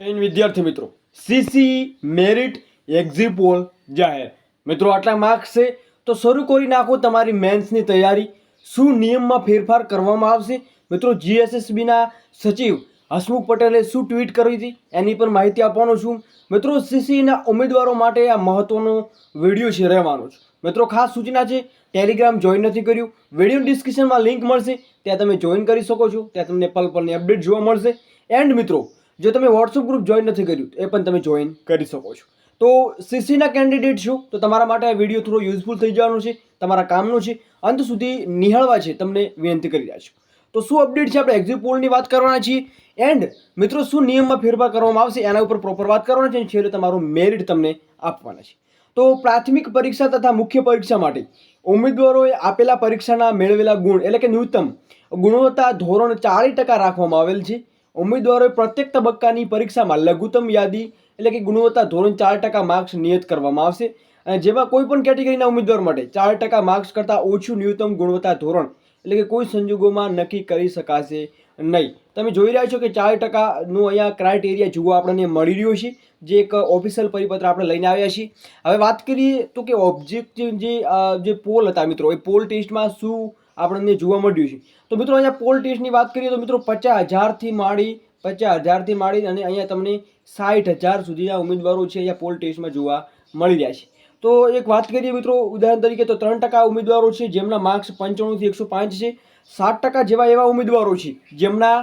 વિદ્યાર્થી મિત્રો CC merit exit poll જાહેર. મિત્રો, આટલા માર્ક્સ છે, તો શરૂ કરી નાખો તમારી મેન્સની તૈયારી. શું નિયમમાં ફેરફાર કરવામાં આવશે? મિત્રો જીએસએસબીના સચિવ હસમુખ પટેલે શું ટ્વીટ કરી હતી? એની પર માહિતી આપવાનો છું. મિત્રો સીસીના ઉમેદવારો માટે આ મહત્વનો વીડિયો છે, રહેવાનો છે. મિત્રો, ખાસ સૂચના છે ટેલિગ્રામ જોઈન નથી કર્યું. વીડિયો ડિસ્ક્રિપ્શનમાં લિંક મળશે. ત્યાં તમે જોઈન કરી શકો છો. ત્યાં તમને પલ પલની અપડેટ જોવા મળશે. એન્ડ મિત્રો જો તમે વોટ્સઅપ ગ્રુપ જોઈન નથી કર્યું, એ પણ તમે જોઈન કરી શકો છો. તો સીસીના કેન્ડિડેટ છો, તો તમારા માટે આ વીડિયો થોડો યુઝફુલ થઈ જવાનો છે, તમારા કામનો છે, અંત સુધી નિહાળવા છે, તમને વિનંતી કરી રહ્યા છું. તો શું અપડેટ છે, આપણે એક્ઝિટ પોલની વાત કરવાના છીએ એન્ડ મિત્રો, શું નિયમમાં ફેરફાર કરવામાં આવશે, એના ઉપર પ્રોપર વાત કરવાના છે, અને છેલ્લે તમારું મેરિટ તમને આપવાના છે. તો પ્રાથમિક પરીક્ષા તથા મુખ્ય પરીક્ષા માટે ઉમેદવારોએ આપેલા પરીક્ષાના મેળવેલા ગુણ, એટલે કે ન્યૂનતમ ગુણવત્તા ધોરણ ચાળીસ ટકા રાખવામાં આવેલ છે. ઉમેદવારોએ પ્રત્યેક તબક્કાની પરીક્ષામાં લઘુત્તમ યાદી એટલે કે ગુણવત્તા ધોરણ ચાર ટકા માર્ક્સ નિયત કરવામાં આવશે. અને જેમાં કોઈ પણ કેટેગરીના ઉમેદવાર માટે ચાર ટકા માર્ક્સ કરતાં ઓછું ન્યૂનતમ ગુણવત્તા ધોરણ એટલે કે કોઈ સંજોગોમાં નક્કી કરી શકાશે નહીં. તમે જોઈ રહ્યા છો કે ચાર ટકાનું અહીંયા ક્રાઇટેરિયા જોવા આપણને મળી રહ્યો છે. જે એક ઓફિશિયલ પરિપત્ર આપણે લઈને આવ્યા છીએ. હવે વાત કરીએ તો કે ઓબ્જેક્ટિવ જે જે પોલ હતા મિત્રો, એ પોલ ટેસ્ટમાં શું આપણને જોવા મળ્યું છે. તો મિત્રો અહીંયા પોલ ટેસ્ટની વાત કરીએ તો મિત્રો પચાસ હજારથી માડી, પચાસ હજારથી માંડી અને અહીંયા તમને સાઠ હજાર સુધીના ઉમેદવારો છે અહીંયા પોલ ટેસ્ટમાં જોવા મળી રહ્યા છે. તો એક વાત કરીએ મિત્રો, ઉદાહરણ તરીકે તો ત્રણ ટકા ઉમેદવારો છે, જેમના માર્ક્સ પંચાણુંથી એકસો પાંચ છે, સાત ટકા જેવા એવા ઉમેદવારો છે, જેમના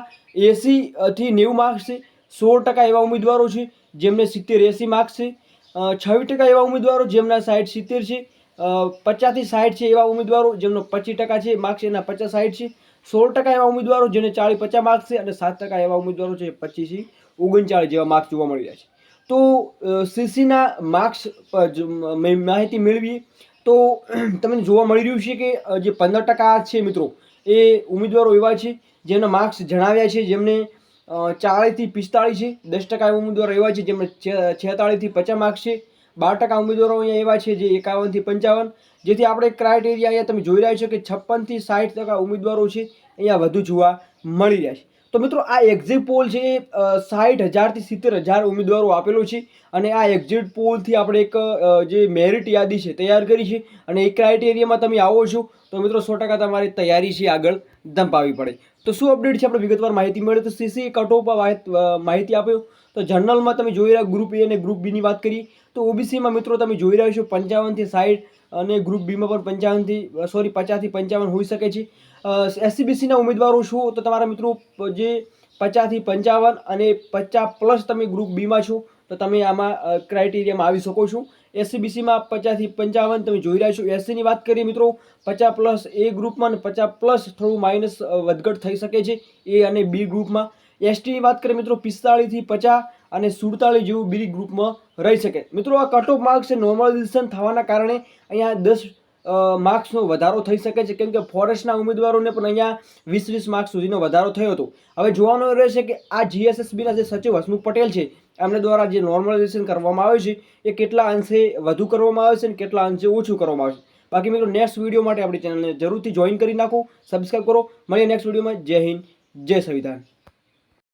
એસીથી નેવું માર્ક્સ છે, સોળ ટકા એવા ઉમેદવારો છે, જેમને સિત્તેર એંસી માર્ક્સ છે છવ્વીસ ટકા એવા ઉમેદવારો, જેમના સાઠ સિત્તેર છે પચાસથી સાઠ છે એવા ઉમેદવારો, જેમનો પચીસ ટકા છે માર્ક્સ એના પચાસ સાઠ છે. સોળ ટકા એવા ઉમેદવારો, જેને ચાળીસ પચાસ માર્ક્સ છે, અને સાત ટકા એવા ઉમેદવારો છે પચીસથી ઓગણચાળીસ જેવા માર્ક્સ જોવા મળી રહ્યા છે. તો સીસીના માર્ક્સ માહિતી મેળવીએ, તો તમને જોવા મળી રહ્યું છે કે જે પંદર ટકા છે મિત્રો, એ ઉમેદવારો એવા છે જેમના માર્ક્સ જણાવ્યા છે, જેમને ચાળીસથી પિસ્તાળીસ છે, દસ ટકા એવા ઉમેદવારો એવા છે, જેમને છેતાળીસથી પચાસ માર્ક્સ છે બાર ટકા ઉમેદવારો અહીંયા એવા છે જે એકાવનથી પંચાવન. જેથી આપણે ક્રાઇટેરિયા અહીંયા તમે જોઈ રહ્યા છો કે છપ્પનથી સાઠ ટકા ઉમેદવારો છે અહીંયા વધુ જોવા મળી રહ્યા છે. તો મિત્રો આ એક્ઝિટ પોલ છે એ સાઠ હજારથી સિત્તેર હજાર ઉમેદવારો આપેલો છે અને આ એક્ઝિટ પોલથી આપણે એક જે મેરિટ યાદી છે તૈયાર કરી છે અને એ ક્રાઇટેરિયામાં તમે આવો છો તો મિત્રો સો ટકા તમારી તૈયારી છે આગળ. ધંપાવી પડે. તો શું અપડેટ છે? આપણે વિગતવાર માહિતી મળે તો સીસી કટ ઓફ માહિતી આપ્યો. તો જનરલમાં તમે જોઈ રહ્યા ગ્રુપ એ અને ગ્રુપ બીની વાત કરીએ તો ઓબીસીમાં મિત્રો તમે જોઈ રહ્યા છો પંચાવનથી સાઠ અને ગ્રુપ બીમાં પણ પંચાવનથી સોરી પચાસથી પંચાવન હોઈ શકે છે. એસસીબીસીના ઉમેદવારો છો તો તમારા મિત્રો જે પચાસથી પંચાવન અને પચાસ પ્લસ તમે ગ્રુપ બીમાં છો. તો તમે આમાં ક્રાઇટેરિયામાં આવી શકો છો. એસસીબીસીમાં પચાસથી પંચાવન તમે જોઈ રહ્યા છો. એસસીની વાત કરીએ મિત્રો, પચાસ પ્લસ એ ગ્રુપમાં અને પચાસ પ્લસ થોડું માઇનસ વધઘટ થઈ શકે છે એ અને બી ગ્રુપમાં એસટીની વાત કરીએ મિત્રો, પિસ્તાળીસથી પચાસ અને સુડતાળીસ જેવું બી ગ્રુપમાં રહી શકે. મિત્રો, આ કટ ઓફ માર્ક્સ નોર્મલાઇઝેશન થવાના કારણે અહીંયા દસ માર્ક્સનો વધારો થઈ શકે છે. કેમ કે ફોરેસ્ટના ઉમેદવારોને પણ અહીંયા વીસ વીસ માર્ક્સ સુધીનો વધારો થયો હતો. હવે જોવાનું રહેશે કે આ જીએસએસબીના જે સચિવ હસમુખ પટેલ છે, એમને દ્વારા જે નોર્મલાઇઝેશન કરવામાં આવે છે, એ કેટલા અંશે વધુ કરવામાં આવે છે અને કેટલા અંશે ઓછું કરવામાં આવે છે. બાકી મિત્રો નેક્સ્ટ વીડિયો માટે આપણી ચેનલને જરૂરથી જોઈન કરી નાખો સબસ્ક્રાઈબ કરો. મળીએ નેક્સ્ટ વિડીયોમાં જય હિન્દ, જય સંવિધાન.